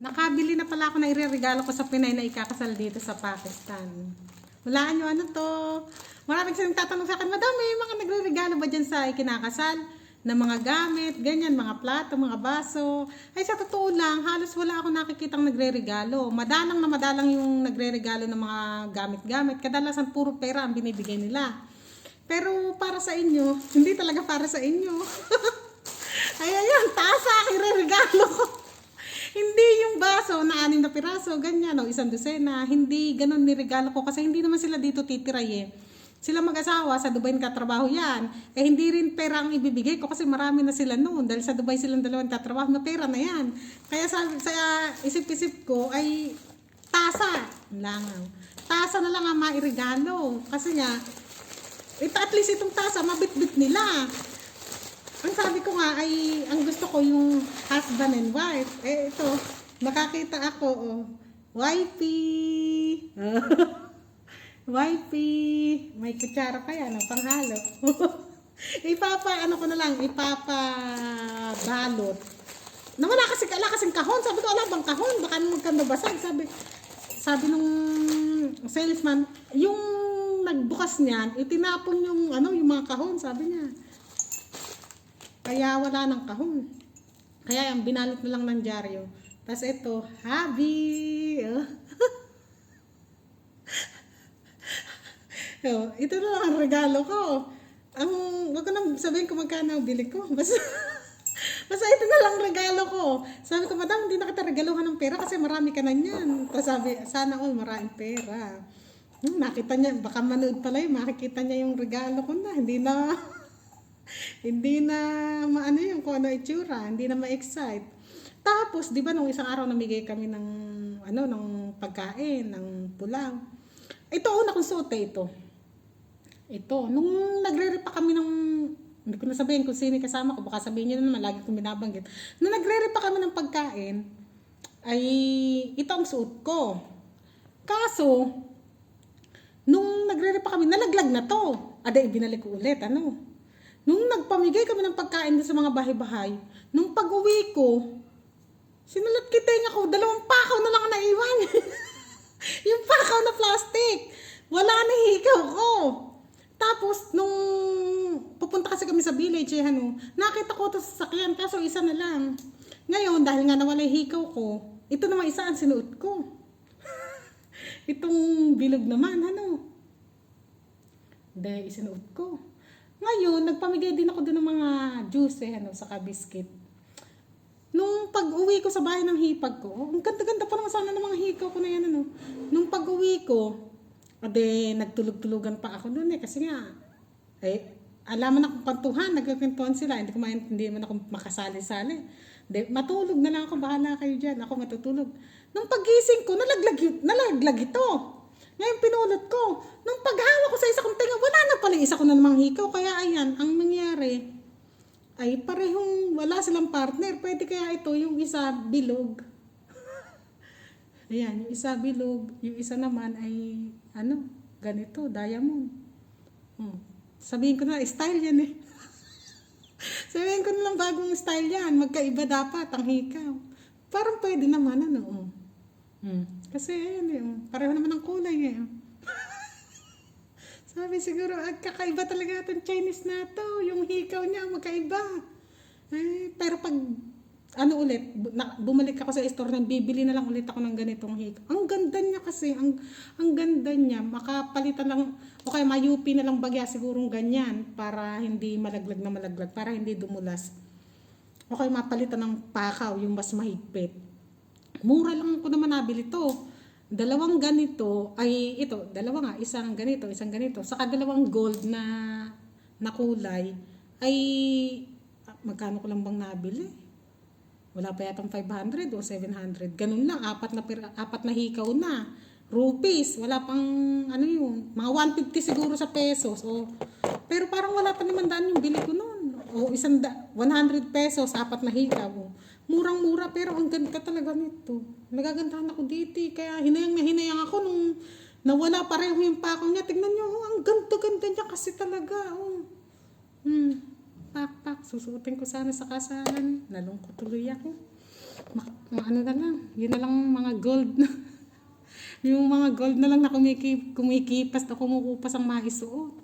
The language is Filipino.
Nakabili na pala ako na ireregalo ko sa Pinay na ikakasal dito sa Pakistan. Walaan nyo ano to. Maraming silang tatanong sa akin, Madam, may mga nagre-regalo ba dyan sa ikinakasal? Na mga gamit, ganyan, mga plato, mga baso. Ay, sa totoo lang, halos wala akong nakikitang nagre-regalo. Madalang na madalang yung nagre-regalo ng mga gamit-gamit. Kadalasan puro pera ang binibigay nila. Pero para sa inyo, hindi talaga para sa inyo. Ay, ayan, tasa, regalo ko. Baso na anim na piraso, ganyan, o isang dosena. Hindi ganun niregalo ko kasi hindi naman sila dito titiray eh. Sila mag-asawa, sa Dubai katrabaho yan. Eh hindi rin pera ang ibibigay ko kasi marami na sila noon. Dahil sa Dubai silang dalawang tatrabaho na pera na yan. Kaya sa, sa isip-isip ko ay tasa. Langaw. Tasa na lang ang mairegalo. Kasi nga, ito at least itong tasa, mabitbit nila. Ang sabi ko nga ay, ang gusto ko yung husband and wife. Eh, ito, nakakita ako, oh, wifey. wifey. May kutsara pa yan, oh, panghalo. ipapa, ano ko na lang, ipapa balot. Na wala kasi, wala kasing kahon. Sabi ko, wala bang kahon? Baka naman ka nabasag. Sabi, sabi nung salesman, yung nagbukas niyan, itinapon yung, ano, yung mga kahon, sabi niya. Kaya wala ng kahon. Kaya yung binalot na lang ng dyaryo. Tapos ito, habi. Oh. oh, ito na ang regalo ko. Ang, wag ko nang sabihin kung magkano ang bili ko. Basta, basta ito na lang regalo ko. Sabi ko, madam, hindi na kita regaluhan ng pera kasi marami ka na niyan. Tapos sabi, sana all maraming pera. Hmm, nakita niya, baka manood pala yun, makikita niya yung regalo ko na. Hindi na, hindi na maano yung kung ano itsura, hindi na ma-excite. Tapos, di ba nung isang araw namigay kami ng ano ng pagkain, ng pulang. Ito una kong suot eh, ito. Ito, nung nagre pa kami ng hindi ko na sabihin kung sino kasama ko, baka sabihin niyo na naman, lagi kong binabanggit. Nung nagre pa kami ng pagkain, ay ito ang suot ko. Kaso, nung nagre pa kami, nalaglag na to. Ada, ibinalik ko ulit, ano? Nung nagpamigay kami ng pagkain sa mga bahay-bahay, nung pag-uwi ko, sinulat kiteng ako, dalawang pakaw na lang ang naiwan. yung pakaw na plastic. Wala na hikaw ko. Tapos, nung pupunta kasi kami sa village, eh, ano, nakita ko ito sa sakyan, kaso isa na lang. Ngayon, dahil nga nawala yung hikaw ko, ito naman isa ang sinuot ko. Itong bilog naman, ano. Dahil isinuot ko. Ngayon, nagpamigay din ako doon ng mga juice, eh, ano, saka biscuit. Nung pag-uwi ko sa bahay ng hipag ko, ang ganda-ganda pa naman sana ng mga hikaw ko na yan, ano. Nung pag-uwi ko, ade, nagtulog-tulugan pa ako doon eh, kasi nga, eh, alaman akong kwentuhan, nagkakwentuhan sila, hindi ko hindi man ako makasali-sali. De, matulog na lang ako, bahala kayo dyan, ako matutulog. Nung pagising ko, nalaglag, nalaglag ito. Ngayon pinulot ko. Nung paghawa ko sa isa kong tinga, wala na pala isa ko na namang hikaw. Kaya ayan, ang nangyari, ay parehong wala silang partner. Pwede kaya ito, yung isa bilog. Ayan, yung isa bilog, yung isa naman ay, ano, ganito, diamond. Hmm. Sabihin ko na, style yan eh. Sabihin ko na lang bagong style yan. Magkaiba dapat ang hikaw. Parang pwede naman, ano. oh. Hmm. Kasi, ayun eh, oh. pareho naman ang kulay eh. Sabi siguro, ah, kakaiba talaga itong Chinese na to. Yung hikaw niya, magkaiba. Eh, pero pag, ano ulit, na, bumalik ako sa store nang bibili na lang ulit ako ng ganitong hikaw. Ang ganda niya kasi, ang, ang ganda niya. Makapalitan lang, o kaya mayupi na lang bagya sigurong ganyan para hindi malaglag na malaglag, para hindi dumulas. O kaya mapalitan ng pakaw, yung mas mahigpit. Mura lang ko naman nabili to. Dalawang ganito, ay ito, dalawa nga, isang ganito, isang ganito. Saka dalawang gold na, na kulay, ay magkano ko lang bang nabili? Wala pa yatang 500 o 700. Ganun lang, apat na, apat na hikaw na. Rupees, wala pang ano yun, mga 150 siguro sa pesos. O, pero parang wala pa naman daan yung bili ko noon. O isang da, 100 pesos, apat na hikaw. O, murang-mura pero ang ganda talaga nito. Nagagandahan ako dito. eh. Kaya hinayang na hinayang ako nung nawala pareho yung pako niya. Tignan niyo, oh, ang ganda-ganda niya kasi talaga. Oh. Hmm. Pak, pak. Susuotin ko sana sa kasalan. Nalungkot tuloy ako. ma- ma- ano na lang, yun na lang mga gold na. yung mga gold na lang na kumikip, kumikipas na kumukupas ang maisuot.